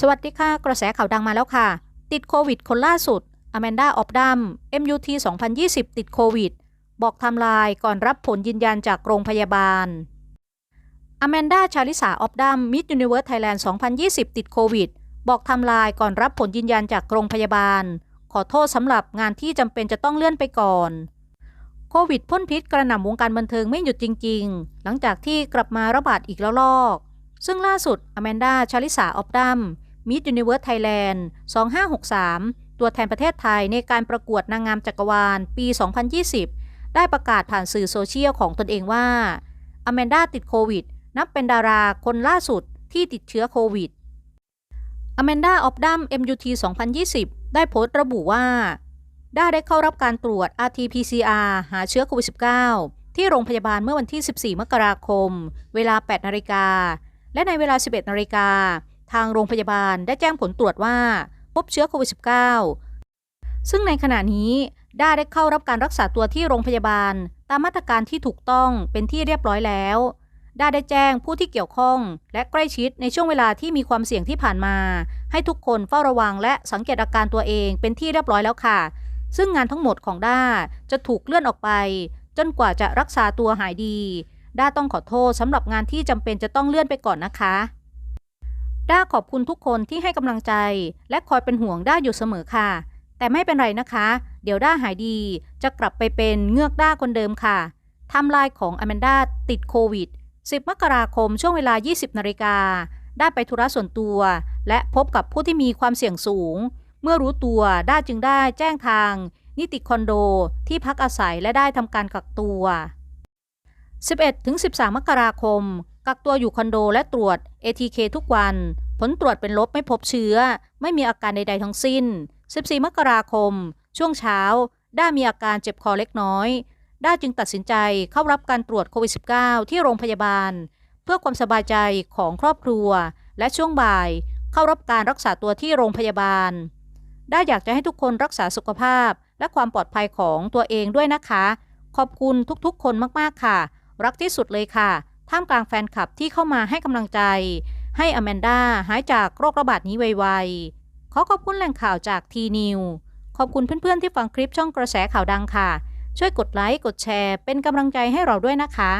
สวัสดีค่ะ กระแสข่าวดังมาแล้วค่ะ ติดโควิดคนล่าสุดอแมนดาออฟดัม MUT 2020 ติดโควิด บอกทม์ไลน์ก่อนรับผลยืนยันจากโรงพยาบาลอแมนดาชาลิสาออฟดัมมิดยูนิเวิร์สไทยแลนด์ 2020 ติดโควิด บอกทม์ไลน์ก่อนรับผลยืนยันจากโรงพยาบาล ขอโทษสำหรับงานที่จำเป็นจะต้องเลื่อนไปก่อนโควิดพ่นพิษกระหน่ำวงการบันเทิงไม่หยุดจริง ๆ หลังจากที่กลับมาระบาดอีกแล้วลอก ซึ่งล่าสุดอแมนดาชาลิสาออฟดัม มิ s ยูนิเวิร์สไทยแลนด์2563 ตัวแทนประเทศไทยในการประกวดนางงามจักรวาลปี 2020 ได้ประกาศผ่านสื่อโซเชียลของตนเองว่าอแมนดาติดโควิด นับเป็นดาราคนล่าสุดที่ติดเชื้อโควิดอแมนดาออฟดัม MUT 2020 ได้โพสต์ระบุว่า ได้ได้เข้ารับการตรวจ RT-PCR หาเชื้อโควิด -19 ที่โรงพยาบาลเมื่อวันที่ 14 มกราคม เวลา 8 นาฬิกา และในเวลา 11 นาฬิกา ทางโรงพยาบาลได้แจ้งผลตรวจว่า พบเชื้อโควิด -19 ซึ่งในขณะนี้ด้าได้เข้ารับการรักษาตัวที่โรงพยาบาล ตามมาตรการที่ถูกต้องเป็นที่เรียบร้อยแล้วด้าได้แจ้งผู้ที่เกี่ยวข้อง และใกล้ชิดในช่วงเวลาที่มีความเสี่ยงที่ผ่านมา ให้ทุกคนเฝ้าระวังและสังเกตอาการตัวเองเป็นที่เรียบร้อยแล้วค่ะ ซึ่งงานทั้งหมดของด้าจะถูกเลื่อนออกไป จนกว่าจะรักษาตัวหายดี ด้าต้องขอโทษสำหรับงานที่จำเป็นจะต้องเลื่อนไปก่อนนะคะ ด้าขอบคุณทุกคนที่ให้กำลังใจ และคอยเป็นห่วงด้าอยู่เสมอค่ะ แต่ไม่เป็นไรนะคะ เดี๋ยวด้าหายดี จะกลับไปเป็นเงือกด้าคนเดิมค่ะไทม์ไลน์ของอแมนดาติดโควิด 10 มกราคมช่วงเวลา 20 นาฬิกา ได้ไปธุระส่วนตัว และพบกับผู้ที่มีความเสี่ยงสูง เมื่อรู้ตัวด้าจึงได้แจ้งทาง นิติคอนโดที่พักอาศัยและได้ทำการกักตัว 11-13 มกราคม กักตัวอยู่คอนโดและตรวจ ATK ทุกวัน ผลตรวจเป็นลบไม่พบเชื้อ ไม่มีอาการใดๆทั้งสิ้น 14 มกราคม ช่วงเช้า ด้ามีอาการเจ็บคอเล็กน้อย ด้าจึงตัดสินใจเข้ารับการตรวจโควิด -19 ที่โรงพยาบาล เพื่อความสบายใจของครอบครัว และช่วงบ่าย เข้ารับการรักษาตัวที่โรงพยาบาล ด้าอยากจะให้ทุกคนรักษาสุขภาพและความปลอดภัยของตัวเองด้วยนะคะ ขอบคุณทุกๆ คนมากๆค่ะ รักที่สุดเลยค่ะ ท่ามกลางแฟนคลับที่เข้ามาให้กำลังใจ ให้อแมนดาหายจากโรคระบาดนี้ไวๆ ขอขอบคุณแหล่งข่าวจากทีนิวขอบคุณเพื่อนๆที่ฟังคลิปช่องกระแสข่าวดังค่ะ ช่วยกดไลค์กดแชร์ เป็นกำลังใจให้เราด้วยนะคะ